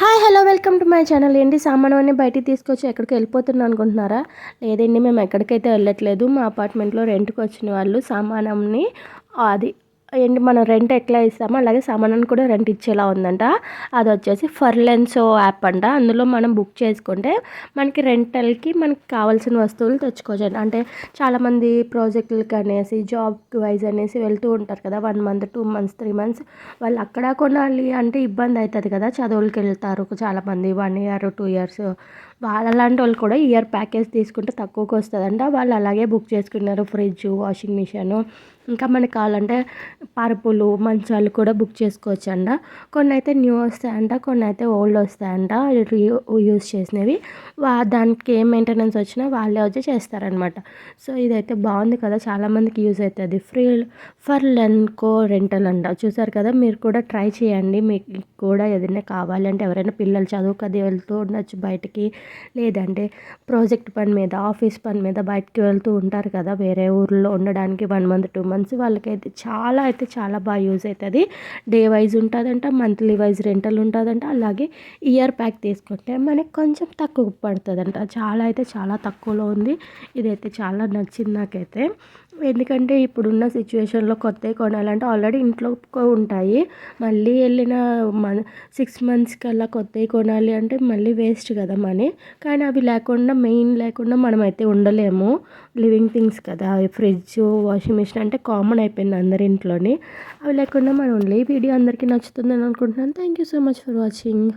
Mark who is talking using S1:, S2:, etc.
S1: Hi hello welcome to my channel. ఏంటి సామాను అన్ని బయటికి తీసుకొచ్చి ఎక్కడికి వెళ్ళిపోతున్నా అనుకుంటున్నారా? లేదండి మేము ఎక్కడికైతే వెళ్ళట్లేదు. మా అపార్ట్మెంట్లో రెంట్కి వచ్చిన వాళ్ళు సామానంని అది ఏంటి మనం రెంట్ ఎట్లా ఇస్తామో అలాగే సామానాన్ని కూడా రెంట్ ఇచ్చేలా ఉందంట. అది వచ్చేసి ఫర్లెన్సో యాప్ అంట. అందులో మనం బుక్ చేసుకుంటే మనకి రెంటల్కి మనకి కావాల్సిన వస్తువులు తెచ్చుకోవచ్చు. అంటే చాలామంది ప్రాజెక్టులకి అనేసి జాబ్ వైజ్ అనేసి వెళ్తూ ఉంటారు కదా. One month two months three months. వాళ్ళు అక్కడ కొనాలి అంటే ఇబ్బంది అవుతుంది కదా. చదువులకి వెళ్తారు చాలామంది. One year two years. వాళ్ళలాంటి వాళ్ళు కూడా ఇయర్ ప్యాకేజ్ తీసుకుంటే తక్కువకి వస్తుందంట. వాళ్ళు అలాగే బుక్ చేసుకున్నారు ఫ్రిడ్జ్ వాషింగ్ మిషన్ ఇంకా మనకి కావాలంటే పరుపులు మంచాలు కూడా బుక్ చేసుకోవచ్చు అంట కొన్ని అయితే న్యూ వస్తాయంట. కొన్ని అయితే ఓల్డ్ వస్తాయంట యూస్ చేసినవి. వా దానికి ఏ మెయింటెనెన్స్ వచ్చినా వాళ్ళే వచ్చి చేస్తారనమాట సో ఇదైతే బాగుంది కదా. చాలామందికి యూజ్ అవుతుంది ఫ్రీ ఫర్ లెన్కో రెంటల్ అంట. చూసారు కదా? మీరు కూడా ట్రై చేయండి. మీకు కూడా ఏదైనా కావాలంటే ఎవరైనా పిల్లలు చదువుకది వెళ్తూ ఉండొచ్చు బయటికి. లేదంటే ప్రాజెక్ట్ పని మీద ఆఫీస్ పని మీద బయటికి వెళ్తూ ఉంటారు కదా? వేరే ఊర్లో ఉండడానికి one month two month months వాళ్ళకైతే చాలా అయితే చాలా బాగా యూజ్ అవుతుంది. డే వైజ్ ఉంటుందంట మంత్లీ వైజ్ రెంటల్ ఉంటుందంట అలాగే ఇయర్ ప్యాక్ తీసుకుంటే మనకి కొంచెం తక్కువ పడుతుందంట. చాలా అయితే చాలా తక్కువలో ఉంది. ఇదైతే చాలా నచ్చింది నాకైతే. ఎందుకంటే ఇప్పుడున్న సిచ్యువేషన్లో కొత్తవి కొనాలంటే ఆల్రెడీ ఇంట్లో ఉంటాయి. మళ్ళీ వెళ్ళిన మన సిక్స్ మంత్స్ కల్లా కొత్తవి కొనాలి అంటే మళ్ళీ వేస్ట్ కదా మనీ. కానీ అవి లేకుండా మెయిన్ లేకుండా మనమైతే ఉండలేము. లివింగ్ థింగ్స్ కదా ఫ్రిడ్జ్ వాషింగ్ మిషన్ అంటే కామన్ అయిపోయింది అందరి ఇంట్లోని. అవి లేకుండా మనం ఉండలే ఈ వీడియో అందరికీ నచ్చుతుందని అనుకుంటున్నాను. Thank you so much for watching.